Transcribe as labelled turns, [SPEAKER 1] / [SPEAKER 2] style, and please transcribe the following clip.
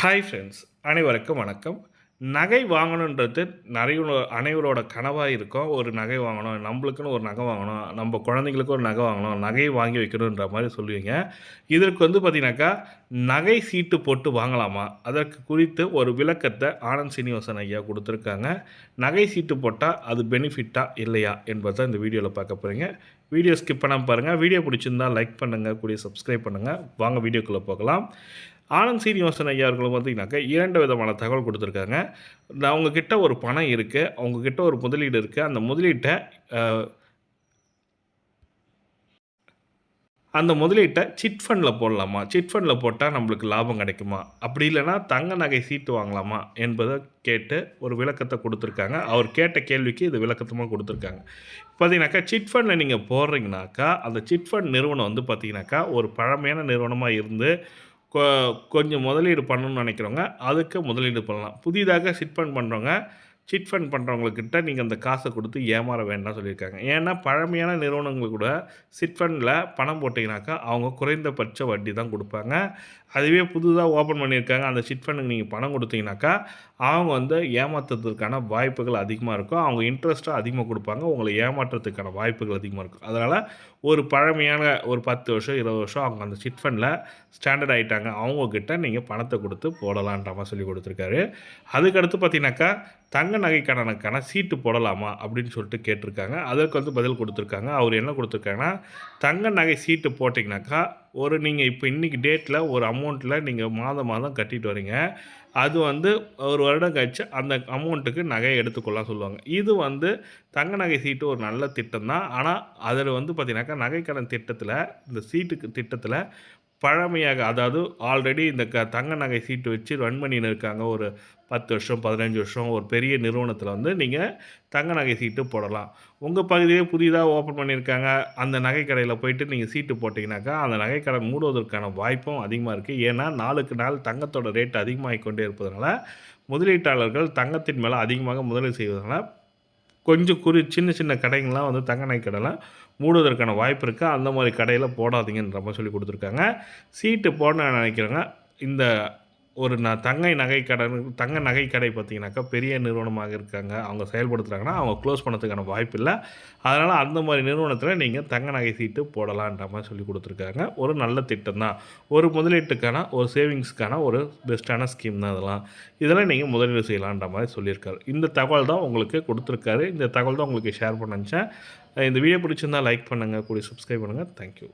[SPEAKER 1] Hi friends அனைவருக்கும் வணக்கம். நகை வாங்கணுன்றது நிறைய அனைவரோட கனவாக இருக்கும். ஒரு நகை வாங்கணும் நம்மளுக்குன்னு ஒரு நகை வாங்கணும் நம்ம குழந்தைங்களுக்கு ஒரு நகை வாங்கணும் நகையை வாங்கி வைக்கணுன்ற மாதிரி சொல்லுவீங்க. இதற்கு வந்து பார்த்தீங்கன்னாக்கா நகை சீட்டு போட்டு வாங்கலாமா? அதற்கு குறித்து ஒரு விளக்கத்தை ஆனந்த் சீனிவாசன் ஐயா கொடுத்துருக்காங்க. நகை சீட்டு போட்டால் அது பெனிஃபிட்டா இல்லையா என்பதை இந்த வீடியோவில் பார்க்க போகிறீங்க வீடியோ ஸ்கிப் பண்ணாமல் பாருங்கள் வீடியோ பிடிச்சிருந்தால் லைக் பண்ணுங்கள் கூடிய சப்ஸ்கிரைப் பண்ணுங்கள் வாங்க வீடியோக்குள்ளே போகலாம். ஆனந்த் சீனிவாசன் ஐயா அவர்களும் பார்த்தீங்கன்னாக்கா இரண்டு விதமான தகவல் கொடுத்துருக்காங்க. அவங்கக்கிட்ட ஒரு பணம் இருக்குது அவங்கக்கிட்ட ஒரு முதலீடு இருக்குது அந்த முதலீட்டை அந்த முதலீட்டை சிட் ஃபண்டில் போடலாமா? சிட் ஃபண்டில் போட்டால் நம்மளுக்கு லாபம் கிடைக்குமா? அப்படி இல்லைனா தங்க நகை சீட்டு வாங்கலாமா? என்பதை கேட்டு ஒரு விளக்கத்தை கொடுத்துருக்காங்க. அவர் கேட்ட கேள்விக்கு இது விளக்கத்தமாக கொடுத்துருக்காங்க. பார்த்தீங்கன்னாக்கா சிட் ஃபண்டில் நீங்கள் போடுறீங்கனாக்கா அந்த சிட் ஃபண்ட் நிறுவனம் வந்து பார்த்தீங்கன்னாக்கா ஒரு பழமையான நிறுவனமாக இருந்து கொஞ்சம் முதலீடு பண்ணணும்னு நினைக்கிறவங்க அதுக்கு முதலீடு பண்ணலாம். புதிதாக சிட் ஃபண்ட் பண்ணுறவங்க சிட் ஃபண்ட் பண்ணுறவங்கக்கிட்ட நீங்கள் அந்த காசை கொடுத்து ஏமாற வேண்டாம் சொல்லியிருக்காங்க. ஏன்னா பழமையான நிறுவனங்கள் கூட சிட் ஃபண்டில் பணம் போட்டிங்கனாக்கா அவங்க குறைந்தபட்ச வட்டி தான் கொடுப்பாங்க. அதுவே புதுதாக ஓப்பன் பண்ணியிருக்காங்க. அந்த சிட் ஃபண்டுக்கு நீங்கள் பணம் கொடுத்தீங்கனாக்கா அவங்க வந்து ஏமாற்றுறதுக்கான வாய்ப்புகள் அதிகமாக இருக்கும். அவங்க இன்ட்ரெஸ்ட்டாக அதிகமாக கொடுப்பாங்க. உங்களை ஏமாற்றுறதுக்கான வாய்ப்புகள் அதிகமாக இருக்கும். அதனால் ஒரு பழமையான ஒரு பத்து வருஷம் இருபது வருஷம் அவங்க அந்த சிட் ஃபண்டில் ஸ்டாண்டர்ட் ஆகிட்டாங்க அவங்கக்கிட்ட நீங்கள் பணத்தை கொடுத்து போடலான்ற மாதிரி சொல்லி கொடுத்துருக்காரு. அதுக்கடுத்து பார்த்தீங்கன்னாக்கா தங்க நகைக்கடனுக்கான சீட்டு போடலாமா அப்படின்னு சொல்லிட்டு கேட்டிருக்காங்க. அதற்கு வந்து பதில் கொடுத்துருக்காங்க. அவர் என்ன கொடுத்துருக்காங்கன்னா தங்க நகை சீட்டு போட்டிங்கனாக்கா ஒரு நீங்கள் இப்போ இன்றைக்கி டேட்டில் ஒரு அமௌண்ட்டில் நீங்கள் மாதம் மாதம் கட்டிட்டு வரீங்க. அது வந்து ஒரு வருடம் கழிச்சு அந்த அமௌண்ட்டுக்கு நகையை எடுத்துக்கொள்ளலாம் சொல்லுவாங்க. இது வந்து தங்க நகை சீட்டு ஒரு நல்ல திட்டம் தான். ஆனால் அதில் வந்து பார்த்தீங்கன்னாக்கா நகைக்கடன் திட்டத்தில் இந்த சீட்டுக்கு திட்டத்தில் பழமையாக அதாவது ஆல்ரெடி இந்த க தங்க நகை சீட்டு வச்சு ரன் பண்ணின்னு இருக்காங்க ஒரு பத்து வருஷம் பதினஞ்சு வருஷம் ஒரு பெரிய நிறுவனத்தில் வந்து நீங்கள் தங்க நகை சீட்டு போடலாம். உங்கள் பகுதியே புதிதாக ஓப்பன் பண்ணியிருக்காங்க. அந்த நகை கடையில் போயிட்டு நீங்கள் சீட்டு போட்டிங்கனாக்கா அந்த நகைக்கடை மூடுவதற்கான வாய்ப்பும் அதிகமாக இருக்குது ஏன்னா நாளுக்கு நாள் தங்கத்தோட ரேட் அதிகமாகிக் கொண்டே இருப்பதனால முதலீட்டாளர்கள் தங்கத்தின் மேலே அதிகமாக முதலீடு செய்வதனால கொஞ்சம் குறி சின்ன சின்ன கடைங்கள்லாம் வந்து தங்க நகை கடைலாம் மூடுவதற்கான வாய்ப்பு இருக்குது அந்த மாதிரி கடையில் போடாதீங்கன்ற மாதிரி சொல்லி கொடுத்துருக்காங்க. சீட்டு போடணும்னு நினைக்கிறேங்க. இந்த ஒரு ந தங்கை நகை கடை தங்க நகை கடை பார்த்தீங்கன்னாக்கா பெரிய நிறுவனமாக இருக்காங்க. அவங்க செயல்படுத்துகிறாங்கன்னா அவங்க க்ளோஸ் பண்ணதுக்கான வாய்ப்பு இல்லை. அதனால் அந்த மாதிரி நிறுவனத்தில் நீங்கள் தங்க நகை சீட்டு போடலான்ற மாதிரி சொல்லி கொடுத்துருக்காங்க. ஒரு நல்ல திட்டம் தான். ஒரு முதலீட்டுக்கான ஒரு சேவிங்ஸ்க்கான ஒரு பெஸ்ட்டான ஸ்கீம் தான் இதெல்லாம். இதெல்லாம் நீங்கள் முதலீடு செய்யலான்ற மாதிரி சொல்லியிருக்காரு. இந்த தகவல் தான் உங்களுக்கு கொடுத்துருக்காரு. இந்த தகவல் தான் உங்களுக்கு ஷேர் பண்ண இந்த வீடியோ பிடிச்சிருந்தால் லைக் பண்ணுங்கள் கூடிய சப்ஸ்கிரைப் பண்ணுங்கள் தேங்க்யூ